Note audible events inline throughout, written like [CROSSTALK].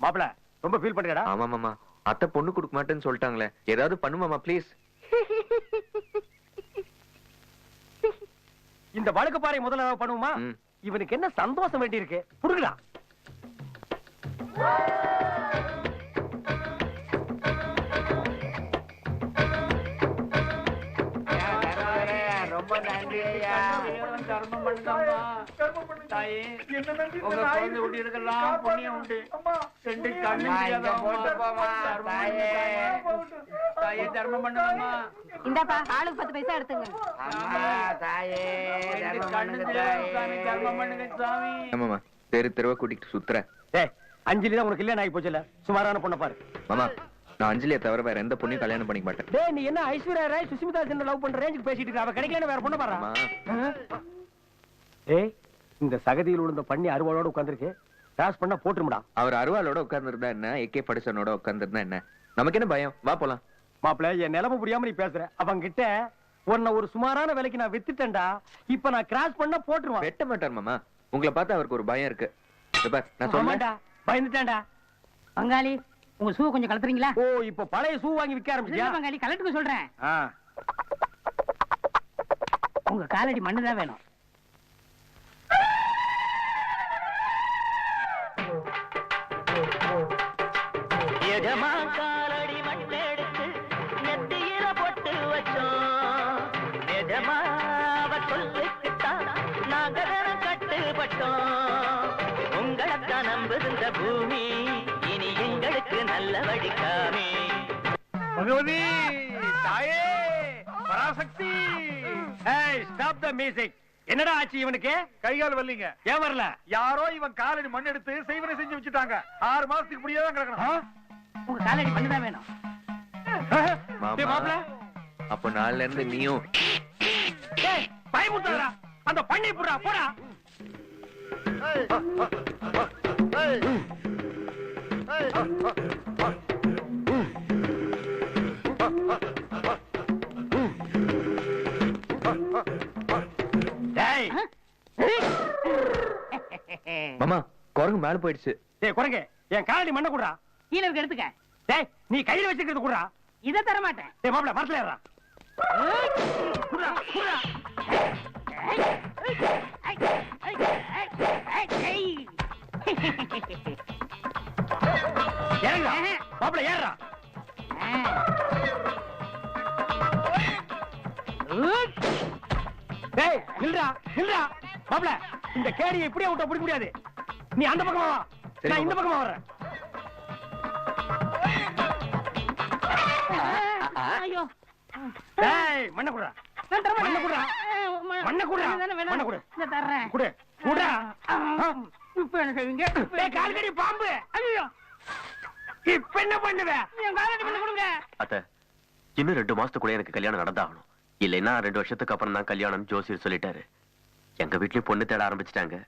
மாப்பிள ரொம்ப ஃபீல் பண்றியாடா? ஆமா மாமா அத்தை பொண்ணு கொடுக்க மாட்டேன்னு சொல்லிட்டாங்களே. ஏதாவது பண்ணு மாமா ப்ளீஸ் இந்த வழுக்கு பாறை முதல்ல ஏதாவது பண்ணுவோமா? ம். இவனுக்கு என்ன சந்தோஷம் வேண்டி இருக்கு புடுங்கடா. கண்ணு தெரியாத சாமி தர்மம் பண்ணுங்க சாமி ஆமாமா தெரு தெருவா கூட்டிட்டு சுத்துறேன். டேய் அஞ்சலி தான் உனக்கு இல்லையா ஆகி போச்சுல சுமாரான பொண்ணை பாரு. மாமா நான் அஞ்சலியை தவிர வேற எந்த பொண்ணையும் கல்யாணம் பண்ணிக்க மாட்டேன். டேய் நீ என்ன ஐஸ்வர்யா ராய் சுஷ்மிதா சென் லவ் பண்ற ரேஞ்சுக்கு பேசிட்டு இருக்க. அவ கிடைக்கலன்னு வேற பொண்ணை ஆமா. டேய் இந்த சகதியில் விழுந்த பண்ணி அறுவாளோட உட்கார்ந்திருக்கு. கிராஸ் பண்ணா போட்டுருமுடா. அவர் அருவாளோட உட்கார்ந்துருந்தா என்ன? ஏகே படிசனோட உட்கார்ந்துருந்தா என்ன? நமக்கு என்ன பயம்? வா போலாம். மாப்பிள என் நிலைமை புரியாம நீ பேசுற. அவங்க கிட்ட உன்னை ஒரு சுமாரான விலைக்கு நான் வித்துட்டேன்டா. இப்ப நான் கிராஸ் பண்ணா போட்டுருவான். வெட்ட மாட்டார் மாமா. உங்களை பார்த்தா அவருக்கு ஒரு பயம் இருக்கு. நான் ஆமாண்டா. பயந்துட்டேன்டா. பங்காளி உங்க ஷூ கொஞ்சம் கலத்துறீங்களா? ஓ இப்ப பழைய ஷூ வாங்கி விற்க ஆரம்பிச்சியா? பங்காளி கலட்டுக்கு சொல்றேன். உங்க காலடி மண்ணு தான் வேணும். எஜமா காலடி மண்ணெடுத்து நெத்தியில பொட்டு வச்சோம். எஜமா அவ சொல்லுக்குத்தான் நாங்க கட்டுப்பட்டோம். உங்களைத்தான் நம்புகின்ற பூமி. நல்ல பகவதி தாயே பராசக்தி ஸ்டாப் த மியூசிக் என்னடா ஆச்சு இவனுக்கு கைகால் வரலீங்க ஏன் வரல யாரோ இவன் காலடி மண் எடுத்து செய்வனை செஞ்சு வச்சுட்டாங்க ஆறு மாசத்துக்கு இப்படியே தான்? கிடக்கணும் உங்க காலடி மண்ணு தான் வேணும் அப்ப நாள்ல இருந்து நீயும் டேய் பயமுத்தாடா அந்த பண்ணி புடா போடா டேய் மாமா குரங்கு மேல போயிடுச்சு. டேய் குரங்கு என் காலடி மண்ணை குடுறா. கீழே இருக்க எடுத்துக்க. டேய் நீ கையில வச்சிருக்கிறது குடுறா. இதை தர மாட்டேன் டேய் மாப்ள மரத்துல ஏறா குடுறா குடுறா. ஏறுடா மாப்ள ஏறா டேய் நில்றா நில்றா மாப்ள இந்த கேடியை இப்படியே விட்டா பிடிக்க முடியாது நீ அந்த பக்கமா வா நான் இந்த. பக்கமா வர்றேன் ஐயோ டேய் மண்ண குடுறா மண்ணை. குடுறா. மண்ணை குடுறா. மண்ணை குடு. இந்த தர்றேன். குடு குடுறா. இப்ப என்ன செய்வீங்க? டேய் கால்கடி பாம்பு. ஐயோ. இப்ப என்ன பண்ணுவ? என் காலடி மண்ணு கொடுங்க. அத்த இன்னும் ரெண்டு மாசத்துக்குள்ள எனக்கு கல்யாணம் நடந்தாகணும். இல்லைன்னா ரெண்டு வருஷத்துக்கு அப்புறம் தான் கல்யாணம் ஜோசியர் சொல்லிட்டாரு. எங்க வீட்லயும் பொண்ணு தேட ஆரம்பிச்சிட்டாங்க.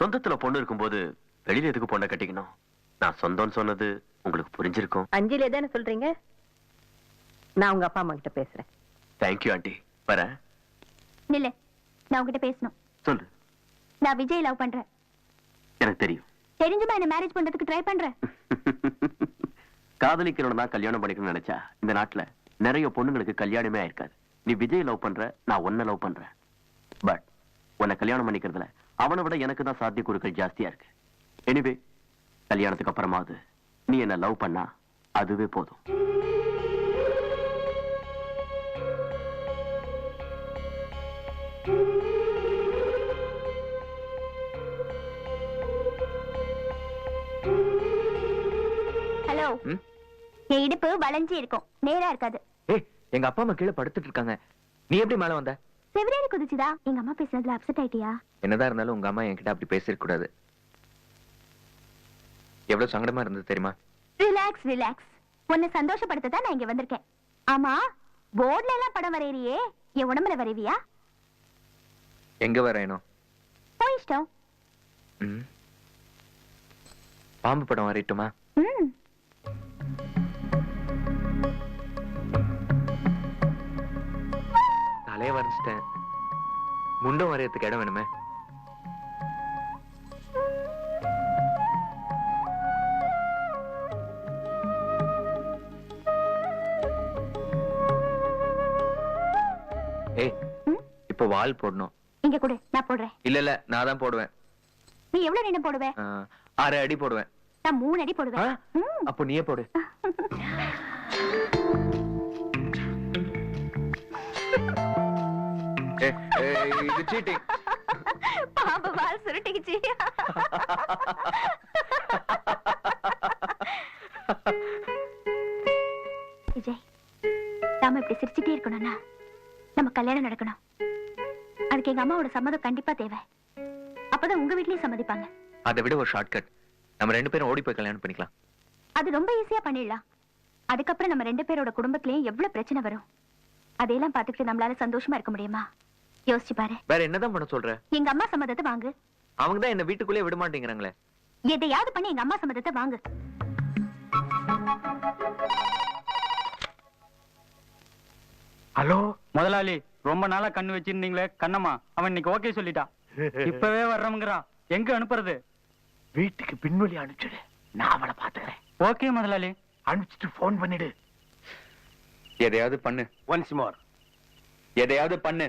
சொந்தத்துல பொண்ணு இருக்கும்போது வெளியில எதுக்கு பொண்ணை கட்டிக்கணும்? நான் சொந்தம்னு சொன்னது உங்களுக்கு புரிஞ்சிருக்கும். அஞ்சலி தானே சொல்றீங்க? நான் உங்க அப்பா அம்மா கிட்ட பேசுறேன். தேங்க்யூ ஆண்டி வரேன். நில்லு நான் உங்ககிட்ட பேசணும். சொல்லு. நான் விஜய் லவ் பண்றேன். எனக்கு தெரியும். தெரிஞ்சுமா என்ன மேரேஜ் பண்றதுக்கு ட்ரை பண்றேன் [LAUGHS] காதலிக்கிறவன தான் கல்யாணம் பண்ணிக்கணும்னு நினைச்சா இந்த நாட்டுல நிறைய பொண்ணுங்களுக்கு கல்யாணமே ஆயிருக்காது. நீ விஜய் லவ் பண்ற நான் உன்னை லவ் பண்றேன். பட் உன்னை கல்யாணம் பண்ணிக்கிறதுல அவனை விட எனக்கு தான் சாத்தியக்கூறுகள் ஜாஸ்தியா இருக்கு. எனிவே கல்யாணத்துக்கு அப்புறமாவது நீ என்ன லவ் பண்ணா அதுவே போதும். இடுப்பு வளைஞ்சு இருக்கும். நேரா இருக்காது. ஏய் எங்க அப்பா அம்மா கீழே படுத்துட்டு இருக்காங்க. நீ எப்படி மேல வந்த? செவிரேறி குதிச்சுதா? எங்க அம்மா பேசுனதுல அப்செட் ஆயிட்டியா? என்னதான் இருந்தாலும் உங்க அம்மா என்கிட்ட அப்படி பேசிருக்க கூடாது. எவ்வளவு சங்கடமா இருந்தது தெரியுமா? ரிலாக்ஸ் ரிலாக்ஸ் உன்னை சந்தோஷப்படுத்த தான் நான் இங்க வந்திருக்கேன். ஆமா போர்ட்ல எல்லாம் படம் வரையறியே? என் உடம்புல வரைவியா எங்க வரையணும்? போய் இஷ்டம். பாம்பு படம் வரையட்டுமா? ம். நிறைய வரைஞ்சிட்டேன். முண்டம் வரையறதுக்கு இடம் வேணுமே. இப்போ வால் போடணும். இங்க கூட நான் போடுறேன். இல்ல இல்ல நான் தான் போடுவேன். நீ எவ்வளவு நின்னு போடுவே? ஆ, அரை அடி போடுவேன். நான் மூணு அடி ஆ? போடுவேன் அப்போ நீயே போடு. [LAUGHS] இது சீட்டிங் பாம்பு வால் சுருட்டிக்குச்சு. விஜய் நாம இப்படி சிரிச்சுட்டே இருக்கணும்னா நம்ம கல்யாணம் நடக்கணும். அதுக்கு எங்க அம்மாவோட சம்மதம் கண்டிப்பா தேவை. அப்பதான் உங்க வீட்லயும் சம்மதிப்பாங்க. அதை விட ஒரு ஷார்ட்கட் நம்ம ரெண்டு பேரும் ஓடி போய் கல்யாணம் பண்ணிக்கலாம். அது ரொம்ப ஈஸியா பண்ணிடலாம். அதுக்கப்புறம் நம்ம ரெண்டு பேரோட குடும்பத்திலயும் எவ்வளவு பிரச்சனை வரும்? அதையெல்லாம் பார்த்துக்கிட்டு நம்மளால சந்தோஷமா இருக்க முடியுமா? யோசிச்சு பாரு. வேற என்னதான் பண்ண சொல்ற? எங்க அம்மா சம்மதத்தை வாங்கு. அவங்க தான் என்ன வீட்டுக்குள்ளே விட மாட்டேங்கிறாங்களே. எதையாவது பண்ணி எங்க அம்மா சம்மதத்தை வாங்கு. ஹலோ? முதலாளி ரொம்ப நாளா கண்ணு வச்சிருந்தீங்களே கண்ணம்மா அவன் இன்னைக்கு ஓகே சொல்லிட்டான் இப்பவே வர்றவங்கிறான் எங்க அனுப்புறது? வீட்டுக்கு பின்வழி அனுப்பிச்சிடு. நான் அவளை பாத்துக்கிறேன் ஓகே முதலாளி. அனுப்பிச்சிட்டு போன் பண்ணிடு. எதையாவது பண்ணு. ஒன்ஸ் மோர் எதையாவது பண்ணு.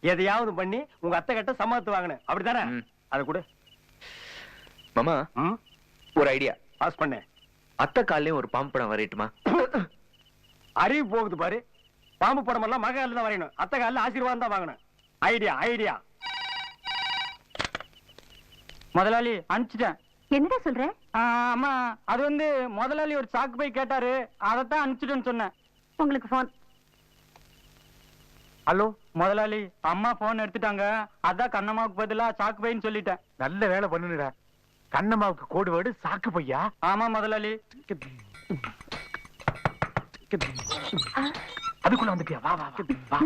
எதையாவது பண்ணி உங்க அத்தை கிட்ட சம்மதத்து வாங்கினேன். அப்படித்தானே. அதை கொடு. மாமா ம்? ஒரு ஐடியா. பாஸ் பண்ணு. அத்தை காலையும் ஒரு பாம்பு படம் வரையட்டுமா? அறிவு போகுது பாரு. பாம்பு படம் எல்லாம் மகால தான் வரையணும். அத்தை காலில் ஆசீர்வாதம் தான் வாங்கணும். Idea idea. முதலாளி அனுப்பிச்சிட்டேன். என்னடா சொல்ற? அம்மா அது வந்து முதலாளி ஒரு சாக்கு போய் கேட்டாரு. அதைத்தான் அனுப்பிச்சிட்டேன்னு சொன்னேன். உங்களுக்கு போன் ஹலோ முதலாளி அம்மா போன் எடுத்துட்டாங்க. அதான் கண்ணம்மாவுக்கு பதிலா சாக்கு பைன்னு சொல்லிட்டேன். நல்ல வேலை பண்ணுடா கண்ணம்மாவுக்கு கோடு வேடு சாக்கு பையா? ஆமா முதலாளி. அதுக்குள்ள வந்துட்டியா? வா வா வா,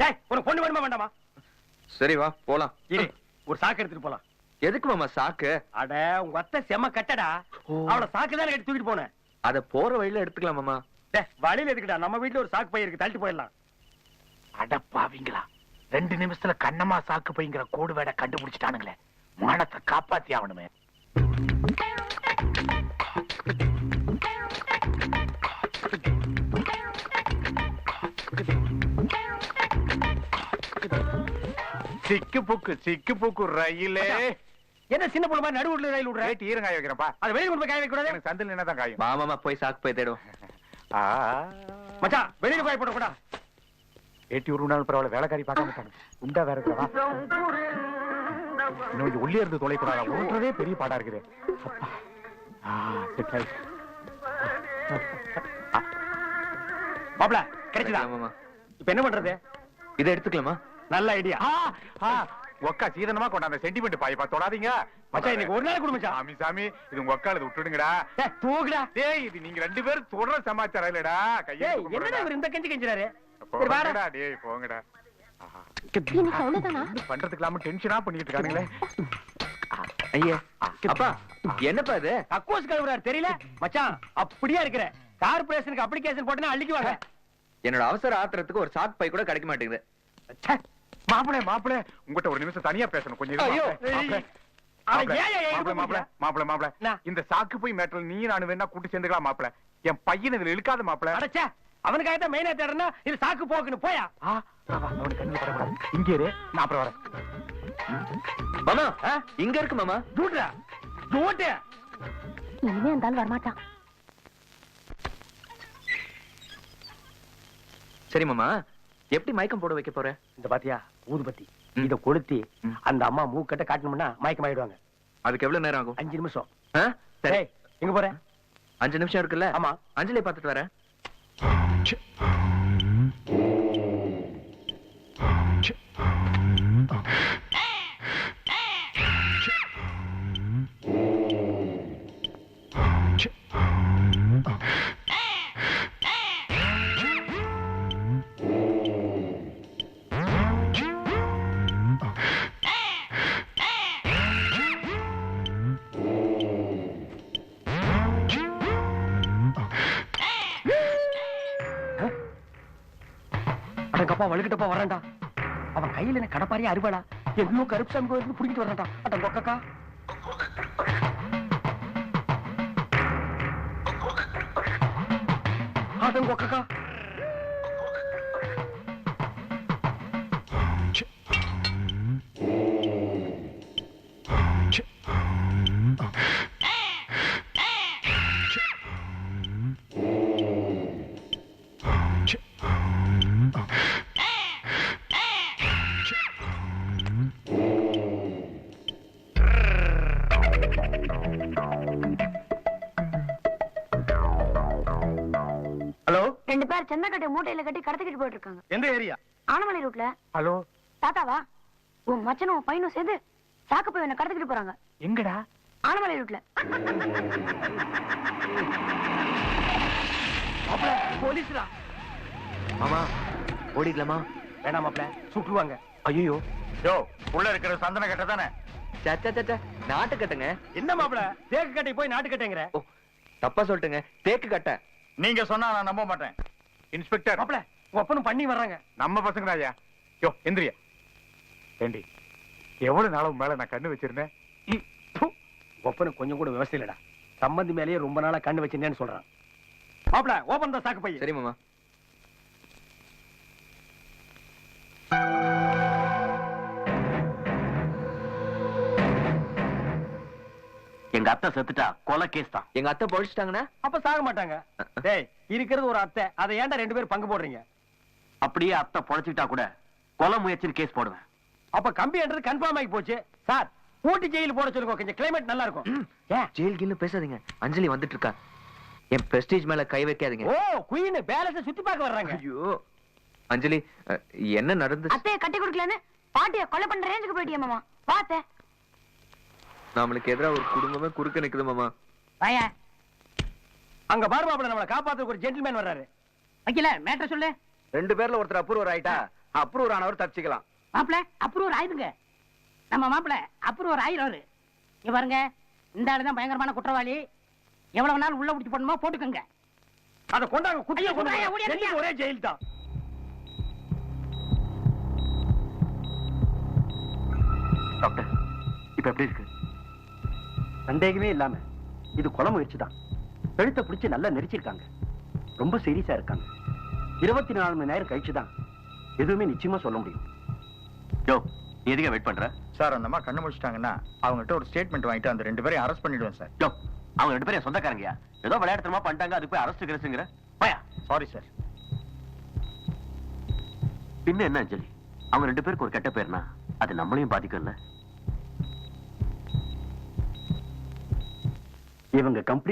டேய் உனக்கு பொண்ணு வேணுமா வேண்டாமா? சரி வா போலாம். இரு ஒரு சாக்கு எடுத்துட்டு போலாம். எதுக்கு மாமா சாக்கு? அட உங்க அத்தை செம கட்டடா. அவள சாக்கு தானே எடுத்து தூக்கிட்டு போனேன். அத போற வழியில எடுத்துக்கலாம் மாமா. டேய் வழியில எதுக்குடா? நம்ம வீட்ல ஒரு சாக்கு பை இருக்கு தள்ளிட்டு போயிடலாம். அடப்பாவீங்களா. ரெண்டு நிமிஷத்துல கண்ணம்மா சாக்கு பைங்கிற கோடு வேட கண்டுபிடிச்சிட்டானுங்களே. மானத்தை காப்பாத்தி ஆகணுமே. சிக்கு புக்கு சிக்கு புக்கு ரயிலே என்ன சின்ன பொண்ணு மாதிரி நடுவுல ரயில் விடுற? ரேட் ஈரங்காய வைக்கிறப்பா அது வெளிய கொண்டு போய் காய வைக்க கூடாது எனக்கு சந்தில் என்னதான் காயும். வா மாமா போய் சாக்கு போய் தேடும். மச்சான் வெளியில போய் போட கூடாது ஏட்டி உருவினாலும் பரவாயில்ல வேலைக்காரி பார்க்க மாட்டாங்க உண்டா வேற இருக்கிறவா? இன்னும் உள்ளே இருந்து தொலைக்கூடாதா? ஓட்டுறதே பெரிய பாடா இருக்குது. மாப்ள கிடைச்சதா? இப்ப என்ன பண்றது? இதை எடுத்துக்கலாமா? நல்ல ஐடியா. ஒக்கா சீதனமா கொண்டாந்த சென்டிமெண்ட் பாய்ப்பா தொடாதீங்க. மச்சான் இன்னைக்கு ஒரு நாள் கொடு மச்சான். சாமி சாமி இது உங்க ஒக்கால விட்டுடுங்கடா. தூக்குடா டேய் இது நீங்க ரெண்டு பேரும் தொடர சமாச்சாரம் இல்லடா. கையை ஏய் என்னடா. இவர் இந்த கஞ்சி கஞ்சிறாரு? போங்கடா. டேய் பண்றதுக்கு இல்லாம டென்ஷனா பண்ணிட்டு இருக்கானுங்களே. ஐயா அப்பா என்னப்பா இது? கக்கூஸ் கழுவுறாரு தெரியல? மச்சான் அப்படியே இருக்கிற? கார்பரேஷனுக்கு அப்ளிகேஷன் போட்டனா அள்ளிக்குவாங்க என்னோட அவசர ஆத்திரத்துக்கு ஒரு சாக்கு பை கூட கிடைக்க மாட்டேங்குது. மாப்பிளை மாப்பிளை உங்ககிட்ட ஒரு நிமிஷம் தனியா பேசணும். கொஞ்சம் மாப்பிளை, மாப்பிளை. இந்த சாக்கு போய் மேட்டல் நீ நான் வேணா கூட்டி சேர்ந்துக்கலாம் மாப்பிளை. என் பையன் இதுல இழுக்காத மாப்பிளை. அடச்சே. அவனுக்காக தான் மெயினா தேடுறா இது சாக்கு போக்குன்னு போயா? அவனுக்கு. இங்கே இரு நான் அப்புறம் வரேன். மாமா இங்க இருக்கு மாமா. ஜூட்ரா ஜூட்டு இனிமே ஆள் வரமாட்டான். சரி மாமா எப்படி மயக்கம் போட வைக்க போற? இந்த பாத்தியா ஊதுபத்தி. இத கொளுத்தி. அந்த அம்மா மூக்கட்ட காட்டணும்னா மயக்கமாயிடுவாங்க அதுக்கு எவ்வளவு நேரம் ஆகும்? அஞ்சு நிமிஷம்? சரி. எங்க போற? அஞ்சு நிமிஷம் இருக்குல்ல? ஆமா. அஞ்சலி பார்த்துட்டு வரேன். change. அடங்கப்பா வழுக்கிட்டப்பா வரேன்டா அவன் கையில என்ன கடப்பாரியா அறுவடா எங்கேயோ கருப்புசாமி கோயிலுக்கு புடிங்கிட்டு வரேன்டா அட கொக்கக்கா அட கொக்கக்கா ரெண்டு பேர் சென்னக்கட்டை மூட்டையில கட்டி கடத்திக்கிட்டு போயிட்டு இருக்காங்க எந்த ஏரியா? ஆனமலை ரூட்ல ஹலோ? தாத்தாவா உன் மச்சனும் உன் பையனும் சேர்ந்து சாக்கு போய் என்ன கடத்திக்கிட்டு போறாங்க. எங்கடா? ஆனமலை ரூட்ல போலீஸ்டா மாமா ஓடிக்கலாமா? வேணாம் மாப்ள சுட்டுருவாங்க. ஐயோ யோ உள்ள இருக்கிற சந்தன கட்ட தானே? சச்சா சச்சா நாட்டு கட்டுங்க. என்ன மாப்ள தேக்கு கட்டை போய் நாட்டு கட்டைங்கிற? ஓ தப்பா சொல்லிட்டுங்க. தேக்கு கட்ட. நீங்க சொன்னா நான் நம்ப மாட்டேன். இன்ஸ்பெக்டர். மாப்ள ஒப்பனும் பண்ணி வர்றாங்க. நம்ம பசங்கடா ஐயா. யோ எந்திரியா. ஏண்டி எவ்வளவு நாளும் மேல நான் கண்ணு வச்சிருந்தேன். ஒப்பனுக்கு கொஞ்சம் கூட விவசாயம் இல்லடா. சம்பந்தி மேலேயே ரொம்ப நாளா கண்ணு வச்சிருந்தேன்னு சொல்றான். மாப்ள ஓபன் தான் சாக்கு பைய சரி மாமா. எங்க அத்தை செத்துட்டா கொலை கேஸ் தான். எங்க அத்தை பொழிச்சிட்டாங்கன்னா அப்ப சாக மாட்டாங்க. டேய் இருக்கிறது ஒரு அத்தை. அதை ஏன்டா ரெண்டு பேரும் பங்கு போடுறீங்க? அப்படியே அத்தை பொழைச்சுக்கிட்டா கூட கொலை முயற்சின்னு கேஸ் போடுவேன். அப்ப கம்பி என்றது கன்ஃபார்ம் ஆகி போச்சு. சார் ஊட்டி ஜெயில் போட சொல்லுங்க. கொஞ்சம் கிளைமேட் நல்லா இருக்கும். ஏன் ஜெயில் கீழ பேசாதீங்க. அஞ்சலி வந்துட்டு இருக்கா. என் பிரஸ்டீஜ் மேல கை வைக்காதீங்க. ஓ குயின் பேலன்ஸ் சுத்தி பார்க்க வர்றாங்க. ஐயோ. அஞ்சலி என்ன நடந்து அத்தைய கட்டி கொடுக்கலன்னு பாட்டிய கொலை பண்ற ரேஞ்சுக்கு போயிட்டியா மாமா. பாத்த நம்மளுக்கு எதிரா ஒரு குடும்பமே குறுக்க நிக்குது மாமா. வாயா. அங்க பாரு மாப்பிள நம்மள காப்பாத்துறதுக்கு ஒரு ஜென்டில்மேன் வர்றாரு. வைக்கல மேட்டர் சொல்லு. ரெண்டு பேர்ல ஒருத்தர் அப்ரூவர் ஆயிட்டா அப்ரூவர் ஆனவர் தப்பிச்சுக்கலாம். மாப்பிள அப்ரூவர் ஆயிடுங்க. நம்ம மாப்பிள அப்ரூவர் ஆயிடுவாரு. இங்க பாருங்க இந்த ஆளு தான் பயங்கரமான குற்றவாளி. எவ்வளவு நாள் உள்ள பிடிச்சி போடணுமோ போட்டுக்கோங்க. அத கொண்டாங்க குட்டிய கொண்டாங்க. ஒரே ஜெயில் தான். டாக்டர் இப்ப எப்படி இருக்கு? சந்தேகமே இல்லாம இது கொலை முயற்சி தான் கழுத்தை பிடிச்சு நல்லா நெரிச்சிருக்காங்க. ரொம்ப சீரியஸா இருக்காங்க. இருபத்தி நாலு மணி நேரம் கழிச்சு தான் எதுவுமே நிச்சயமா சொல்ல முடியும். யோ எதுக்கு வெயிட் பண்ற? சார் அந்த அம்மா கண்ணு முடிச்சிட்டாங்கன்னா அவங்ககிட்ட ஒரு ஸ்டேட்மெண்ட் வாங்கிட்டு அந்த ரெண்டு பேரையும் அரெஸ்ட் பண்ணிடுவேன் சார். யோ அவங்க ரெண்டு பேரும் சொந்தக்காரங்கயா ஏதோ விளையாட்டுத்தனமா பண்ணிட்டாங்க அதுக்கு போய் அரசு கிரசுங்கிற பயா. சாரி சார் பின்ன என்ன அஞ்சலி? அவங்க ரெண்டு பேருக்கு ஒரு கெட்ட பேர்னா அது நம்மளையும் பாதிக்கும்ல. இவங்க கம்ப்ளீட்